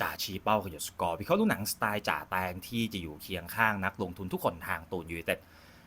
จ่าชี้เป้าขยดสกอร์วิเคราะห์ลูกหนังสไตล์จ่าแตงที่จะอยู่เคียงข้างนักลงทุนทุกคนทางตูนยูไนเต็ด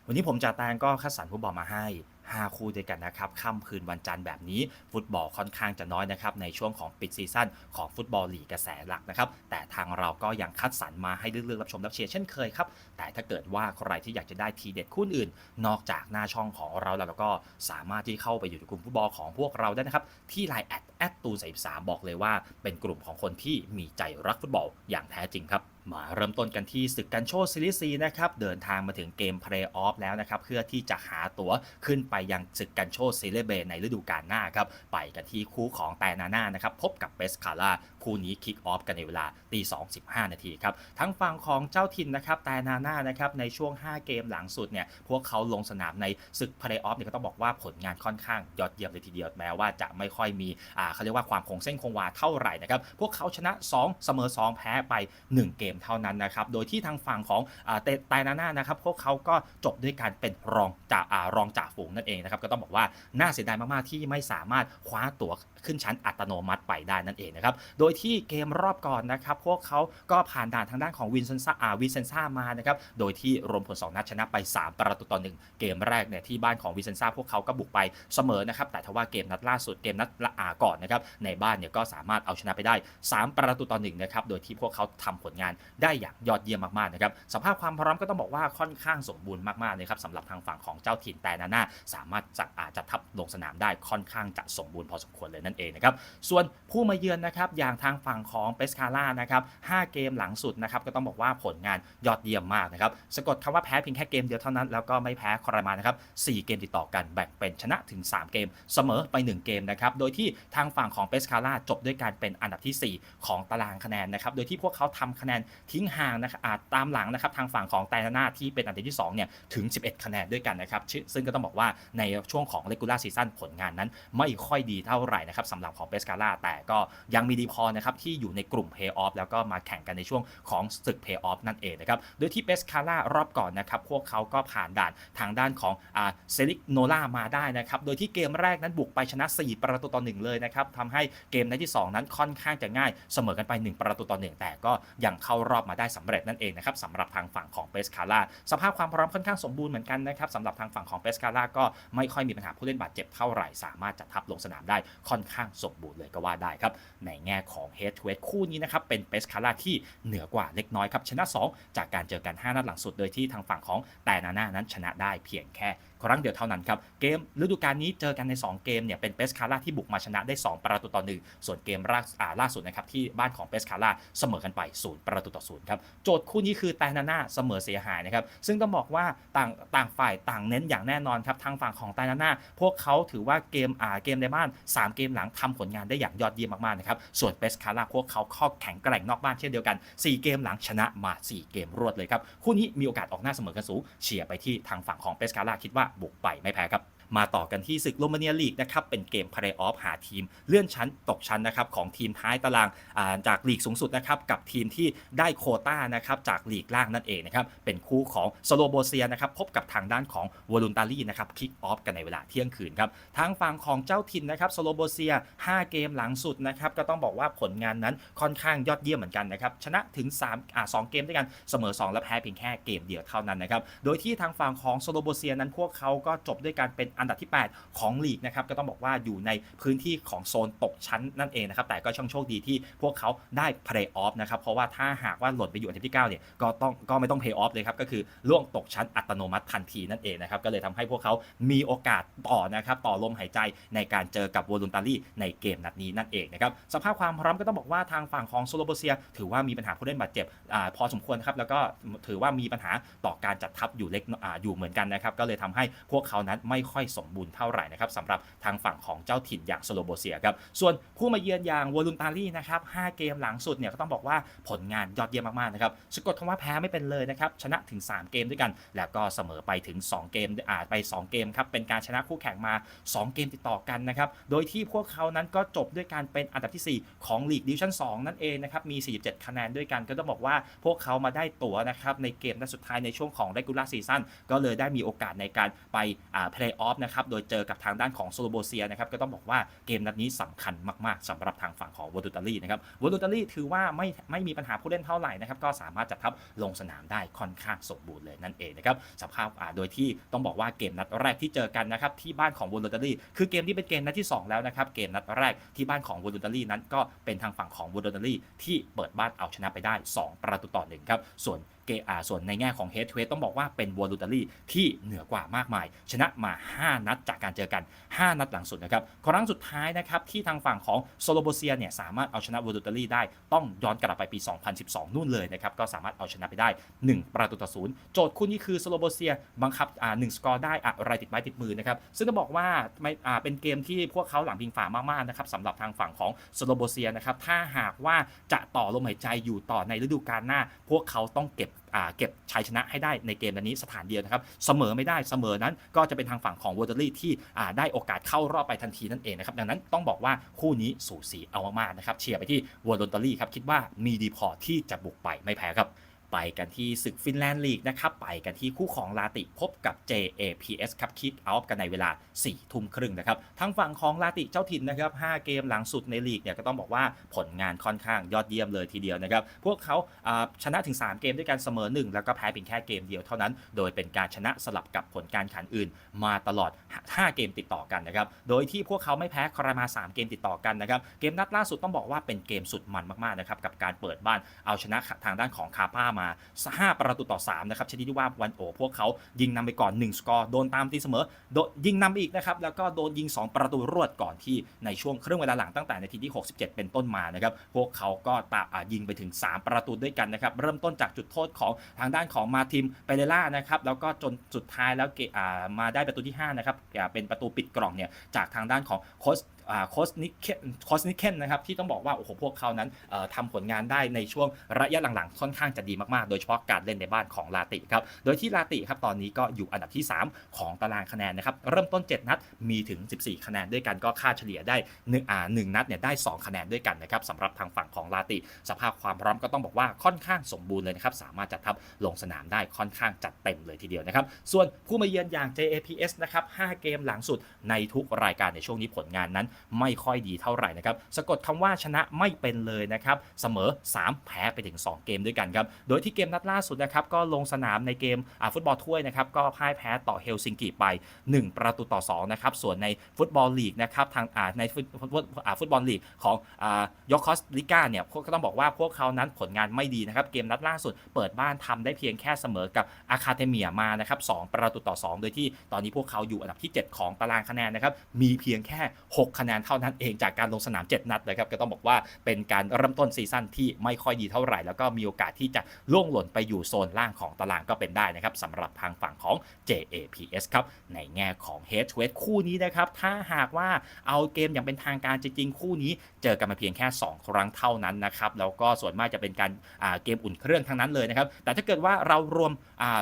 วันนี้ผมจ่าแตงก็คัดสรรฟุตบอลมาให้ 5 คู่ด้วยกันนะครับค่ำคืนวันจันทร์แบบนี้ ฟุตบอลค่อนข้างจะน้อยนะครับ ในช่วงของปิดซีซั่นของฟุตบอลลีกกระแสหลักนะครับ แต่ทางเราก็ยังคัดสรรมาให้เลือกรับชมรับเชียร์เช่นเคยครับ แต่ถ้าเกิดว่าใครที่อยากจะได้ทีเด็ดคู่อื่น นอกจากหน้าช่องของเราแล้วเราก็สามารถที่เข้าไปอยู่ในกลุ่มฟุตบอลของพวกเราได้นะครับที่ไลน์แอดแอดตูนสามบอกเลยว่า เป็นกลุ่มของคนที่มีใจรักฟุตบอลอย่างแท้จริงครับ มาเริ่มต้นกันที่ศึกกันโชซีรีส์ซีนะครับ เดินทางมาถึงเกมเพลย์ออฟแล้วนะครับ เพื่อที่จะหาตั๋วขึ้นไปยังศึกกันโชซีรีส์เบในฤดูกาลหน้าครับ ไปกันที่คู่ของแตนาน่านะครับ พบกับเบสคาร่า คู่นี้คิกออฟกันในเวลาตี2 15นาทีครับทั้งฝั่งของเจ้าถิ่นนะครับแตนาน่านะครับในช่วง 5 เกมหลังสุดเนี่ยพวกเขาลงสนามในศึกเพลย์ออฟเนี่ยก็ต้องบอกว่าผลงานค่อนข้างยอดเยี่ยมเลยทีเดียวแม้ว่าจะไม่ค่อยมีอ่าเขาเรียกว่าความคงเส้นคงวาเท่าไหร่นะครับพวกเขาชนะ 2 เสมอ 2 แพ้ไป 1 เกมเท่านั้นนะครับโดยที่ทางฝั่งของอ่าเตไตนาน่านะครับพวกเขาก็จบด้วยการเป็นรองจ่าอ่ารองจ่าฝูงนั่นเองนะครับก็ต้องบอกว่าน่าเสียดายมากๆที่ไม่สามารถคว้าตั๋วขึ้นชั้นอัตโนมัติไปได้นั่นเองนะครับโดยที่เกมรอบก่อนนะครับพวกเขาก็ผ่านด่านทางด้านของวินเซนซ่าอาวินเซนซ่ามานะครับโดยที่รวมผล 2 นัดชนะไป 3 ประตูต่อหนึ่งเกมแรกเนี่ยที่บ้านของวินเซนซ่าพวกเขาก็บุกไปเสมอนะครับแต่ทว่าเกมนัดล่าสุดเกมนัดละอาก่อนนะครับในบ้านเนี่ยก็สามารถเอาชนะไปได้ 3 ประตูต่อหนึ่งนะครับโดยที่พวกเขาทำผลงานได้อย่างยอดเยี่ยมมากๆนะครับสภาพความพร้อมก็ต้องบอกว่าค่อนข้างสมบูรณ์มากๆนะครับสำหรับทางฝั่งของเจ้าถิ่นแต่นาน่าสามารถจัดอาจจะทับลงสนามได้ค่อนข้างจะสมบูรณ์พอสมควรเลยนั่นเองนะครับส่วนผู้มาเยือนนะครับอย่างทางฝั่งของเปสคาร่านะครับ5เกมหลังสุดนะครับก็ต้องบอกว่าผลงานยอดเยี่ยมมากนะครับสะกดคำว่าแพ้เพียงแค่เกมเดียวเท่านั้น แล้วก็ไม่แพ้คอรมานะครับ4เกมติดต่อกันแบ่งเป็นชนะถึง 3 เกม เสมอไป 1 เกมนะครับโดยที่ทางฝั่งของเปสคาร่าจบด้วยการเป็นอันดับที่ 4 ของตารางคะแนนนะครับโดยที่พวกเขาทำคะแนนทิ้งห่างนะครับตามหลังนะครับทางฝั่งของไตนาน่าที่เป็นอันดับที่2เนี่ยถึง 11 คะแนนด้วยกันนะครับซึ่งซึ่งก็ต้องบอกว่าในช่วงของเลกูล่าซีซั่นผลงานนั้น ไม่ค่อยดีเท่าไหร่นะครับสำหรับของเปสคาร่าแต่ก็ยังมีดีพอนะครับที่อยู่ในกลุ่มเพย์ออฟแล้วก็มาแข่งกันในช่วงของศึกเพย์ออฟนั่นเองนะครับโดยที่เปสคาร่ารอบก่อนนะครับพวกเขาก็ผ่านด่านทางด้านของอ่าเซลิกโนล่ามาได้นะครับโดยที่เกมแรกนั้นบุกไปชนะ 4 ประตูต่อหนึ่งเลยนะครับทำให้เกมในที่ 2 นั้นค่อนข้างจะง่ายเสมอกันไป 1 ประตูต่อหนึ่งแต่ก็ยังเข้ารอบมาได้สำเร็จนั่นเองนะครับสำหรับทางฝั่งของเปสคาร่าสภาพความพร้อมค่อนข้างสมบูรณ์เหมือนกันนะครับสำหรับทางฝั่งของเปสคาร่าก็ไม่ค่อยมีปัญหาผู้เล่นบาดเจ็บเท่าไหร่สามารถจัดทัพลงสนามได้ค่อนข้างสมบูรณ์เลยก็ว่าได้ครับในแง่ของ Head to Head คู่นี้นะครับเป็นเปสคาร่าที่เหนือกว่าเล็กน้อยครับชนะ 2 จากการเจอกัน 5 นัดหลังสุดโดยที่ทางฝั่งของแต่นาน่านั้นชนะได้เพียงแค่ ครั้งเดียวเท่านั้นครับ เกมฤดูกาลนี้เจอกันใน 2 เกมเนี่ยเป็นเปสคาร่าที่บุกมาชนะได้ 2 ประตูต่อหนึ่งส่วนเกมล่าล่าสุดนะครับที่บ้านของเปสคาร่าเสมอกันไป 0 ประตูต่อศูนย์ครับ โจทย์คู่นี้คือแตนาน่าเสมอเสียหายนะครับ ซึ่งต้องบอกว่าต่างต่างฝ่ายต่างเน้นอย่างแน่นอนครับ ทางฝั่งของแตนาน่าพวกเขาถือว่าเกมอ่าเกมในบ้าน 3 เกมหลังทำผลงานได้อย่างยอดเยี่ยมมากๆนะครับ ส่วนเปสคาร่าพวกเขาข้อแข็งแกร่งนอกบ้านเช่นเดียวกัน 4 เกมหลังชนะมา 4 เกมรวดเลยครับ คู่นี้มีโอกาสออกหน้าเสมอกันสูงเฉียร์ไปที่ทางฝั่งของเปสคาร่าคิดว่าบุกไปไม่แพ้ครับ มาต่อกันที่ศึกโรมาเนียลีกนะครับเป็นเกมพลย์ออฟหาทีม เลื่อนชั้นตกชั้นนะครับของทีมท้ายตารางจากลีกสูงสุดนะครับกับทีมที่ได้โคต้านะครับจากลีกล่างนั่นเองนะครับเป็นคู่ของสโลโบเซียนะครับพบกับทางด้านของวอลุนตารีนะครับคิกออฟกันในเวลาเที่ยงคืนครับทางฝั่งของเจ้าถิ่นนะครับสโลโบเซีย 5 เกมหลังสุดนะครับก็ต้องบอกว่าผลงานนั้นค่อนข้างยอดเยี่ยมเหมือนกันนะครับชนะถึง3อ่า2เกมด้วยกันเสมอ 2 และแพ้เพียงแค่เกมเดียวเท่านั้นนะครับโดยที่ทางฝั่งของสโลโบเซียนั้นพวกเขาก็จบด้วยการเป็นอันดับที่ 8 ของลีกนะครับก็ต้องบอกว่าอยู่ในพื้นที่ของโซนตกชั้นนั่นเองนะครับแต่ก็ช่างโชคดีที่พวกเขาได้เพลย์ออฟนะครับเพราะว่าถ้าหากว่าหล่นไปอยู่อันดับที่9เนี่ยก็ต้องก็ไม่ต้องเพลย์ออฟเลยครับก็คือล่วงตกชั้นอัตโนมัติทันทีนั่นเองนะครับก็เลยทำให้พวกเขามีโอกาสต่อนะครับต่อลมหายใจในการเจอกับวอลุนตารีในเกมนัดนี้นั่นเองนะครับสภาพความพร้อมก็ต้องบอกว่าทางฝั่งของโซโลโบเซีย ถือว่ามีปัญหาผู้เล่นบาดเจ็บอพอสมควรครับแล้วก็ถือว่ามีปัญหาต่อการจัดทัพอยู่เล็กออยู่เหมือนกันนะครับก็เลยทำให้พวกเขานั้นไม่ค่อยสมบูรณ์เท่าไหร่นะครับสำหรับทางฝั่งของเจ้าถิ่นอย่างสโลโบเซียครับส่วนผู้มาเยือนอย่างวอลุนตารีนะครับ5เกมหลังสุดเนี่ยก็ต้องบอกว่าผลงานยอดเยี่ยมมากๆนะครับสะกดคำว่าแพ้ไม่เป็นเลยนะครับชนะถึง 3 เกมด้วยกัน แล้วก็เสมอไปถึง 2 เกมอ่าไป 2 เกมครับเป็นการชนะคู่แข่งมา 2 เกมติดต่อกันนะครับโดยที่พวกเขานั้นก็จบด้วยการเป็นอันดับทีสี่ 4 ของลีกดิวิชั่น 2 นั่นเองนะครับมี 47 คะแนนด้วยกัน ก็ต้องบอกว่าพวกเขามาได้ตั๋วนะครับในเกมนัดสุดท้ายในช่วงของ regular season ก็เลยได้มีโอกาสในการไปอ่า play off ฟนะครับโดยเจอกับทางด้านของโซโลโบเซียนะครับก็ต้องบอกว่าเกมนัดนี้สำคัญมากๆสำหรับทางฝั่งของวอดูตาลีนะครับวอดูตาลีถือว่าไม่ไม่มีปัญหาผู้เล่นเท่าไหร่นะครับก็สามารถจัดทัพลงสนามได้ค่อนข้างสมบูรณ์เลยนั่นเองนะครับสภาพโดยที่ต้องบอกว่าเกมนัดแรกที่เจอกันนะครับที่บ้านของวอดูตาลีคือเกมที่เป็นเกมนัดที่สองแล้วนะครับเกมนัดแรกที่บ้านของวอดูตาลีนั้นก็เป็นทางฝั่งของวอดูตาลีที่เปิดบ้านเอาชนะไปได้ 2 ประตูต่อหนึ่งครับส่วน เกอาส่วนในแง่ของเฮด o เ a ต้องบอกว่าเป็นวอลูตาลีที่เหนือกว่ามากมาย ชนะมา 5 นัดจากการเจอกัน 5 นัดหลังสุดนะครับครั้งสุดท้ายนะครับที่ทางฝั่งของโซโลโบเซียเนี่ยสามารถเอาชนะวอลูตาลีได้ต้องย้อนกลับไปปี 2012 นู่นเลยนะครับก็สามารถเอาชนะไปได้ 1 ประตูต่อศูนย์โจทย์คู่นี้คือโซโลโบเซียบังคับอ่าหนึ่งสกอร์ได้อะไรติดไม้ติดมือนะครับซึ่งต้องบอกว่าไม่อ่าเป็นเกมที่พวกเขาหลังพิงฝามากๆนะครับสำหรับทางฝั่งของโซโลโบเซียนะครับถ้าหากว่าจะต่อลมหายใจอยู่ต่อในฤดูกาลหน้า พวกเขาต้องเก็บ เก็บชัยชนะให้ได้ในเกมนี้สถานเดียวนะครับ เสมอไม่ได้เสมอนั้นก็จะเป็นทางฝั่งของวอเตอรี่ที่ได้โอกาสเข้ารอบไปทันทีนั่นเองนะครับดังนั้นต้องบอกว่าคู่นี้สูสีเอามากๆนะครับเชียร์ไปที่วอเตอรี่ครับคิดว่ามีดีพอที่จะบุกไปไม่แพ้ครับ ไปกันที่ศึกฟินแลนด์ลีกนะครับ ไปกันที่คู่ของลาติพบกับ JAPS ครับคิกเอาท์กันในเวลา4ทุ่มครึ่งนะครับทางฝั่งของลาติเจ้าถิ่นนะครับ5เกมหลังสุดในลีกเนี่ยก็ต้องบอกว่าผลงานค่อนข้างยอดเยี่ยมเลยทีเดียวนะครับ พวกเขาชนะถึง 3 เกมด้วยกันเสมอ 1 แล้วก็แพ้เพียงแค่เกมเดียวเท่านั้น โดยเป็นการชนะสลับกับผลการแข่งขันอื่น มาตลอด 5 เกมติดต่อกันนะครับ โดยที่พวกเขาไม่แพ้ครมา 3 เกมติดต่อกันนะครับ เกมนัดล่าสุดต้องบอกว่าเป็นเกมสุดมันมากๆนะครับกับการเปิดบ้านเอาชนะทางด้านของคาป้ามา5 ประตูต่อ 3 นะครับชนิดที่ว่าวันโอ พวกเขายิงนำไปก่อน 1 สกอร์โดนตามตีเสมอโดยิงนำอีกนะครับแล้วก็โดนยิง 2 ประตูรวดก่อนที่ในช่วงครึ่งเวลาหลังตั้งแต่นาทีที่ 67 เป็นต้นมานะครับพวกเขาก็ตาอ่ายิงไปถึง 3 ประตูด้วยกันนะครับเริ่มต้นจากจุดโทษของทางด้านของมาทิมเปเรล่านะครับแล้วก็จนสุดท้ายแล้วเกอ่ามาได้ประตูที่5นะครับเป็นประตูปิดกล่องเนี่ยจากทางด้านของโคชอ่า โคสนิเคนโคสนิเคนนะครับที่ต้องบอกว่าโอ้โหพวกเขานั้นเอ่อทำผลงานได้ในช่วงระยะหลังๆ ค่อนข้างจะดีมากๆ โดยเฉพาะการเล่นในบ้านของลาติครับโดยที่ลาติครับตอนนี้ก็อยู่อันดับที่ 3 ของตารางคะแนนนะครับเริ่มต้น 7 นัดมีถึง 14 คะแนนด้วยกันก็ค่าเฉลี่ยได้หนึ่งอ่าหนึ่งนัดเนี่ยได้ 2 คะแนนด้วยกันนะครับสำหรับทางฝั่งของลาติสภาพความพร้อมก็ต้องบอกว่าค่อนข้างสมบูรณ์เลยนะครับสามารถจัดทัพลงสนามได้ค่อนข้างจัดเต็มเลยทีเดียวนะครับส่วนผู้มาเยือนอย่าง JAPS นะครับ5เกมหลังสุดในทุกรายการในช่วงนี้ผลงานนั้นไม่ค่อยดีเท่าไหร่นะครับสะกดคำว่าชนะไม่เป็นเลยนะครับเสมอ 3 แพ้ไปถึง 2 เกมด้วยกันครับโดยที่เกมนัดล่าสุดนะครับก็ลงสนามในเกมฟุตบอลถ้วยนะครับก็พ่ายแพ้ต่อเฮลซิงกิไป 1 ประตูต่อ2นะครับส่วนในฟุตบอลลีกนะครับทางในฟุตบอลลีกของยอคอสลิก้าเนี่ยก็ต้องบอกว่าพวกเขานั้นผลงานไม่ดีนะครับเกมนัดล่าสุดเปิดบ้านทำได้เพียงแค่เสมอกับอาคาเทเมียมานะครับ2ประตูต่อ 2 โดยที่ตอนนี้พวกเขาอยู่อันดับที่ 7 ของตารางคะแนนนะครับมีเพียงแค่ 6คะแนนเท่านั้นเองจากการลงสนาม 7 นัดนะครับก็ต้องบอกว่าเป็นการเริ่มต้นซีซั่นที่ไม่ค่อยดีเท่าไหร่ แล้วก็มีโอกาสที่จะล่วงหล่นไปอยู่โซนล่างของตารางก็เป็นได้นะครับสำหรับทางฝั่งของ JAPS ครับในแง่ของ Head to Head คู่นี้นะครับถ้าหากว่าเอาเกมอย่างเป็นทางการจริงๆคู่นี้ เจอกันมาเพียงแค่ 2 ครั้งเท่านั้นนะครับแล้วก็ส่วนมากจะเป็นการเกมอุ่นเครื่องทั้งนั้นเลยนะครับแต่ถ้าเกิดว่าเรารวม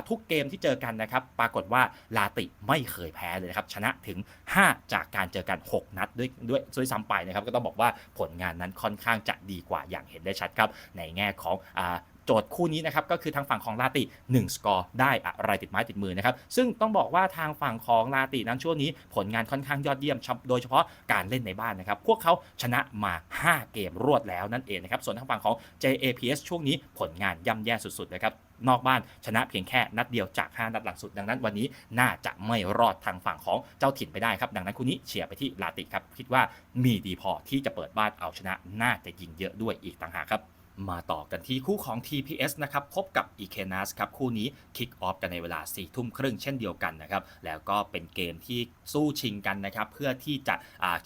ทุกเกมที่เจอกันนะครับปรากฏว่าลาติไม่เคยแพ้เลยนะครับชนะถึง 5 จากการเจอกัน 6 นัดด้วยด้วยด้วยซ้ำไปนะครับก็ต้องบอกว่าผลงานนั้นค่อนข้างจะดีกว่าอย่างเห็นได้ชัดครับในแง่ของอ่า โจทย์คู่นี้นะครับก็คือทางฝั่งของลาติ 1 สกอร์ได้อะไรติดไม้ติดมือนะครับซึ่งต้องบอกว่าทางฝั่งของลาตินั้นช่วงนี้ผลงานค่อนข้างยอดเยี่ยม โดยเฉพาะการเล่นในบ้านนะครับพวกเขาชนะมา 5 เกมรวดแล้วนั่นเองนะครับส่วนทางฝั่งของ JAPS ช่วงนี้ผลงานย่ำแย่สุดๆนะครับนอกบ้านชนะเพียงแค่นัดเดียวจาก 5 นัดหลังสุด ดังนั้นวันนี้น่าจะไม่รอดทางฝั่งของเจ้าถิ่นไปได้ครับ ดังนั้นคู่นี้เชียร์ไปที่ลาติครับ คิดว่ามีดีพอที่จะเปิดบ้านเอาชนะน่าจะยิงเยอะด้วยอีกต่างหากครับ มาต่อกันที่คู่ของ TPS นะครับพบกับ e k e n a s ครับคู่นี้คิกออฟกันในเวลา4ทุ่มครึ่งเช่นเดียวกันนะครับแล้วก็เป็นเกมที่สู้ชิงกันนะครับเพื่อที่จะ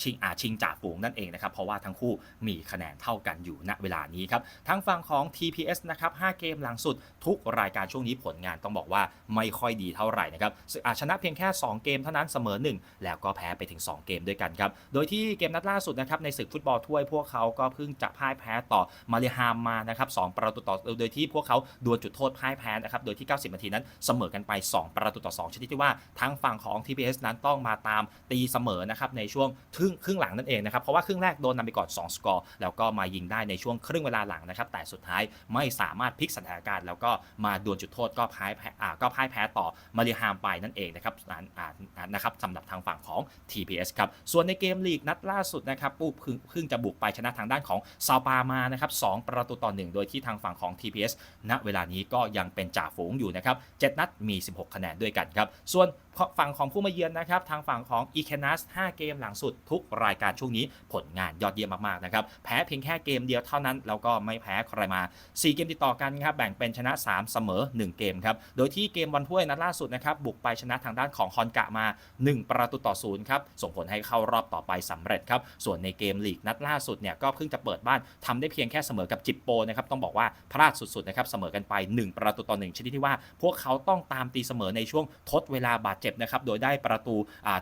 ชิงอาชิงจ่าฝูงนั่นเองนะครับเพราะว่าทั้งคู่มีคะแนนเท่ากันอยู่ณเวลานี้ครับทางฝั่งของ TPS นะครับ5เกมหลังสุดทุกรายการช่วงนี้ผลงานต้องบอกว่าไม่ค่อยดีเท่าไหร่นะครับอาชนะเพียงแค่ 2 เกมเท่านั้นเสมอ 1 แล้วก็แพ้ไปถึง 2 เกมด้วยกันครับโดยที่เกมนัดล่าสุดนะครับในศึกฟุตบอลถ้วยพวกเขาก็เพิ่งจะพ่ายแพ้ต่อมาเลฮามมานะครับ2ประตูต่อโดยที่พวกเขาดวลจุดโทษพ่ายแพ้นะครับโดยที่ 90 นาทีนั้นเสมอกันไป 2 ประตูต่อ 2 ชนิดที่ว่าทางฝั่งของ TPS นั้นต้องมาตามตีเสมอนะครับในช่วงครึ่งครึ่งหลังนั่นเองนะครับเพราะว่าครึ่งแรกโดนนำไปก่อน 2 สกอร์ แล้วก็มายิงได้ในช่วงครึ่งเวลาหลังนะครับแต่สุดท้ายไม่สามารถพลิกสถานการณ์ แล้วก็มาดวลจุดโทษก็พ่ายแพ้ก็พ่ายแพ้ต่อมาริฮามไปนั่นเองนะครับนะครับสำหรับทางฝั่งของ TPS ครับส่วนในเกมลีกนัดล่าสุดนะครับปุ๊บเพิ่งเพิ่งจะบุกไปชนะทางด้านของซาปามานะครับ2ประตูต่อ1โดยที่ทางฝั่งของ TPS ณเวลานี้ก็ยังเป็นจ่าฝูงอยู่นะครับ7นัดมี 16 คะแนนด้วยกันครับส่วน ฝั่งของผู้มาเยือนนะครับ ทางฝั่งของ e k e n a s 5เกมหลังสุดทุกรายการช่วงนี้ผลงานยอดเยี่ยมมากๆนะครับ แพ้เพียงแค่เกมเดียวเท่านั้น แล้วก็ไม่แพ้ใครมา 4 เกมติดต่อกันครับ แบ่งเป็นชนะ 3 เสมอ 1 เกมครับ โดยที่เกมวันถ้วยนัดล่าสุดนะครับ บุกไปชนะทางด้านของฮอนกะมา 1 ประตูต่อศูนย์ครับ ส่งผลให้เข้ารอบต่อไปสำเร็จครับ ส่วนในเกมลีกนัดล่าสุดเนี่ยก็เพิ่งจะเปิดบ้านทำได้เพียงแค่เสมอกับจิปโปนะครับต้องบอกว่าพลาดสุดๆนะครับเสมอกันไป 1 ประตูต่อ1ชนิดที่ว่า พวกเขาต้องตามตีเสมอในช่วงทดเวลาบาดเจ็บนะครับโดยได้ประตู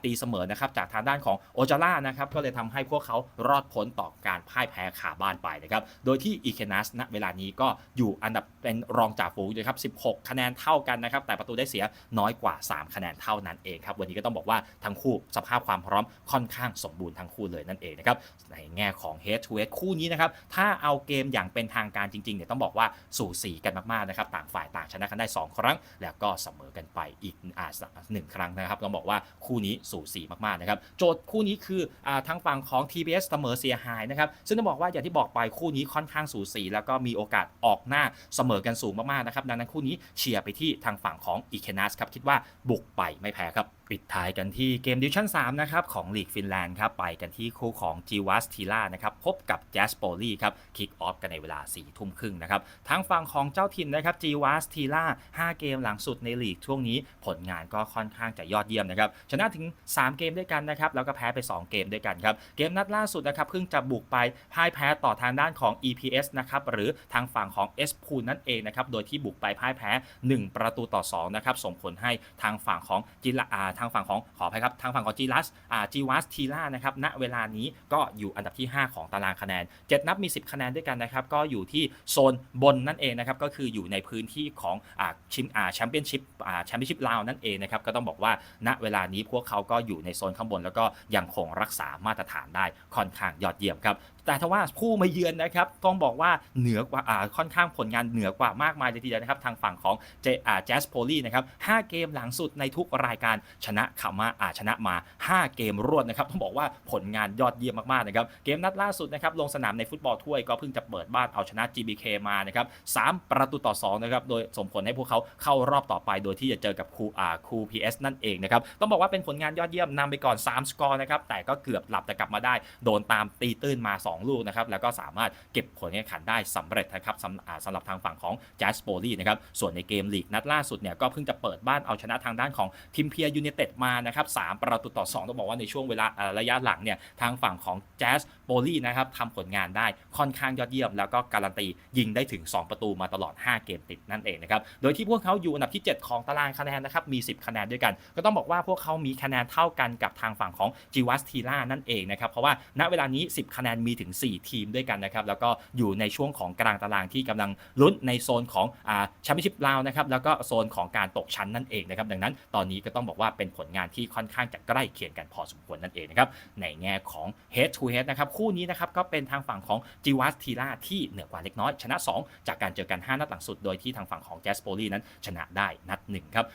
ตีเสมอนะครับจากทางด้านของโอจาร่านะครับก็เลยทำให้พวกเขารอดพ้นต่อการพ่ายแพ้ขาบ้านไปนะครับโดยที่อีเคนัสณเวลานี้ก็อยู่อันดับเป็นรองจ่าฝูงอยู่ครับ 16 คะแนนเท่ากันนะครับแต่ประตูได้เสียน้อยกว่า 3 คะแนนเท่านั้นเองครับวันนี้ก็ต้องบอกว่าทั้งคู่สภาพความพร้อมค่อนข้างสมบูรณ์ทั้งคู่เลยนั่นเองนะครับในแง่ของ head to head คู่นี้นะครับถ้าเอาเกมอย่างเป็นทางการจริงๆเนี่ยต้องบอกว่าสู่สีกันมากๆนะครับต่างฝ่ายต่างชนะกันได้ 2 ครั้ง แล้วก็เสมอกันไปอีกอ่าหนึ่งครั้งนะครับต้องบอกว่าคู่นี้สูสีมากๆนะครับโจทย์คู่นี้คืออทางฝั่งของ TBS เสมอเสียหายนะครับซึ่งต้องบอกว่าอย่างที่บอกไปคู่นี้ค่อนข้างสูสี แล้วก็มีโอกาสออกหน้าเสมอกันสูงมากๆนะครับดังนั้นคู่นี้เชียร์ไปที่ทางฝั่งของอีเคนัสครับคิดว่าบุกไปไม่แพ้ครับปิดท้ายกันที่เกมดิวชั่น 3 นะครับ ของลีกฟินแลนด์ครับ ไปกันที่คู่ของจีวัสทีล่านะครับ พบกับแจสโปลีครับ คิกออฟกันในเวลา4ี่ทุ่มครึ่งนะครับ ทางฝั่งของเจ้าถิ่นนะครับจีวัสทีล่า5 เกมหลังสุดในลีกช่วงนี้ผลงานก็ค่อนข้างจะยอดเยี่ยมนะครับ ชนะถึง 3 เกมด้วยกันนะครับ แล้วก็แพ้ไป 2 เกมด้วยกันครับ เกมนัดล่าสุดนะครับเพิ่งจะบุกไปพ่ายแพ้ต่อทางด้านของ EPS นะครับ หรือทางฝั่งของ S p o o l นั่นเองนะครับ โดยที่บุกไปพ่ายแพ้ 1 ประตูต่อ2นะครับ ส่งผลให้ทางฝั่งของจิลาทางฝั่งของขออภัยครับทางฝั่งของจีรัสอ่าจีวัสทีล่านะครับณเวลานี้ก็อยู่อันดับที่ 5 ของตารางคะแนน 7 นับมี 10 คะแนนด้วยกันนะครับก็อยู่ที่โซนบนนั่นเองนะครับก็คืออยู่ในพื้นที่ของอ่าชิมอ่าแชมเปี้ยนชิพอ่าแชมเปี้ยนชิพลาวนั่นเองนะครับก็ต้องบอกว่าณเวลานี้พวกเขาก็อยู่ในโซนข้างบน แล้วก็ยังคงรักษามาตรฐานได้ค่อนข้างยอดเยี่ยมครับ แต่ถ้าว่าผู้มาเยือนนะครับต้องบอกว่าเหนือกว่าค่อนข้างผลงานเหนือกว่ามากมายเลยทีเดียวนะครับทางฝั่งของเจอาแจสโพลีนะครับ5เกมหลังสุดในทุกรายการชนะขามาอาชนะมา 5 เกมรวดนะครับต้องบอกว่าผลงานยอดเยี่ยมมากๆนะครับเกมนัดล่าสุดนะครับลงสนามในฟุตบอลถ้วยก็เพิ่งจะเปิดบ้านเอาชนะ GBK มานะครับ3ประตูต่อ2นะครับโดยส่งผลให้พวกเขาเข้ารอบต่อไป โดยที่จะเจอกับคูอาคู PS นั่นเองนะครับต้องบอกว่าเป็นผลงานยอดเยี่ยมนำไปก่อน 3 สกอร์นะครับแต่ก็เกือบหลับแต่กลับมาได้ โดนตามตีตื้นมา 2ลูกนะครับแล้วก็สามารถเก็บผลการแข่งขันได้สำเร็จนะครับสำสำหรับทางฝั่งของ j a z z p o l y นะครับส่วนในเกมลีกนัดล่าสุดเนี่ยก็เพิ่งจะเปิดบ้านเอาชนะทางด้านของทิมเพียยูเนเต็ดมานะครับ3ประตูต่อ 2 ต้องบอกว่าในช่วงเวลาระยะหลังเนี่ยทางฝั่งของ j a z z p o l y นะครับทำผลงานได้ค่อนข้างยอดเยี่ยม แล้วก็การันตียิงได้ถึง 2 ประตูมาตลอด 5 เกมติดนั่นเองนะครับโดยที่พวกเขาอยู่อันดับที่ 7 ของตารางคะแนนนะครับมี 10 คะแนนด้วยกัน ก็ต้องบอกว่าพวกเขามีคะแนนเท่ากันกับทางฝั่งของจิวัสทีล่านั่นเองนะครับเพราะว่าณเวลานี้ 10 คะแนนมีถึง4 ทีมด้วยกันนะครับ แล้วก็อยู่ในช่วงของกลางตารางที่กำลังลุ้นในโซนของอาแชมเปี้ยนชิพลาวนะครับ แล้วก็โซนของการตกชั้นนั่นเองนะครับ ดังนั้นตอนนี้ก็ต้องบอกว่าเป็นผลงานที่ค่อนข้างจะใกล้เคียงกันพอสมควรนั่นเองนะครับ ในแง่ของ head to head นะครับ คู่นี้นะครับก็เป็นทางฝั่งของจิวัสทีล่าที่เหนือกว่าเล็กน้อย ชนะ 2 จากการเจอกัน 5 นัดหลังสุด โดยที่ทางฝั่งของแจสโปลีนั้นชนะได้นัดหนึ่งครับ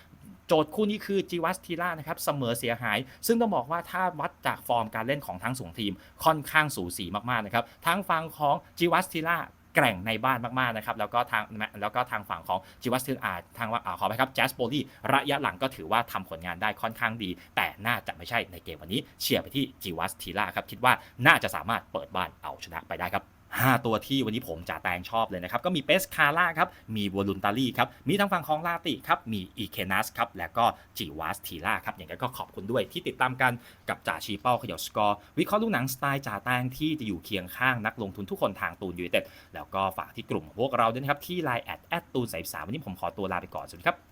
โจทย์คู่นี้คือจีวัสทีล่านะครับเสมอเสียหาย ซึ่งต้องบอกว่าถ้าวัดจากฟอร์มการเล่นของทั้งสองทีมค่อนข้างสูสีมากๆนะครับทั้งฝั่งของจีวัสทีล่าแกร่งในบ้านมากๆนะครับแล้วก็ทางแล้วก็ทางฝั่งของจิวัสติอาทางว่าขอไปครับแจสโปลีระยะหลังก็ถือว่าทำผลงานได้ค่อนข้างดี แต่น่าจะไม่ใช่ในเกมวันนี้เชียร์ไปที่จิวัสทีล่าครับคิดว่าน่าจะสามารถเปิดบ้านเอาชนะไปได้ครับ 5 ตัวที่วันนี้ผมจ่าแตงชอบเลยนะครับ ก็มีเปสคาร่าครับ มีวอลุนตารีครับ มีทางฝั่งของลาติครับ มีอีเคนัสครับ แล้วก็จิวาสทีล่าครับ อย่างไรก็ขอบคุณด้วยที่ติดตามกันกับจ่าชีเป้าขย่าสกอร์ วิเคราะห์ลูกหนังสไตล์จ่าแตงที่จะอยู่เคียงข้างนักลงทุนทุกคนทางตูนยูเต็ดแล้วก็ฝากที่กลุ่มพวกเราด้วยนะครับที่ไลน์แอดแอดตูนสายสามวันนี้ผมขอตัวลาไปก่อนสวัสดีครับ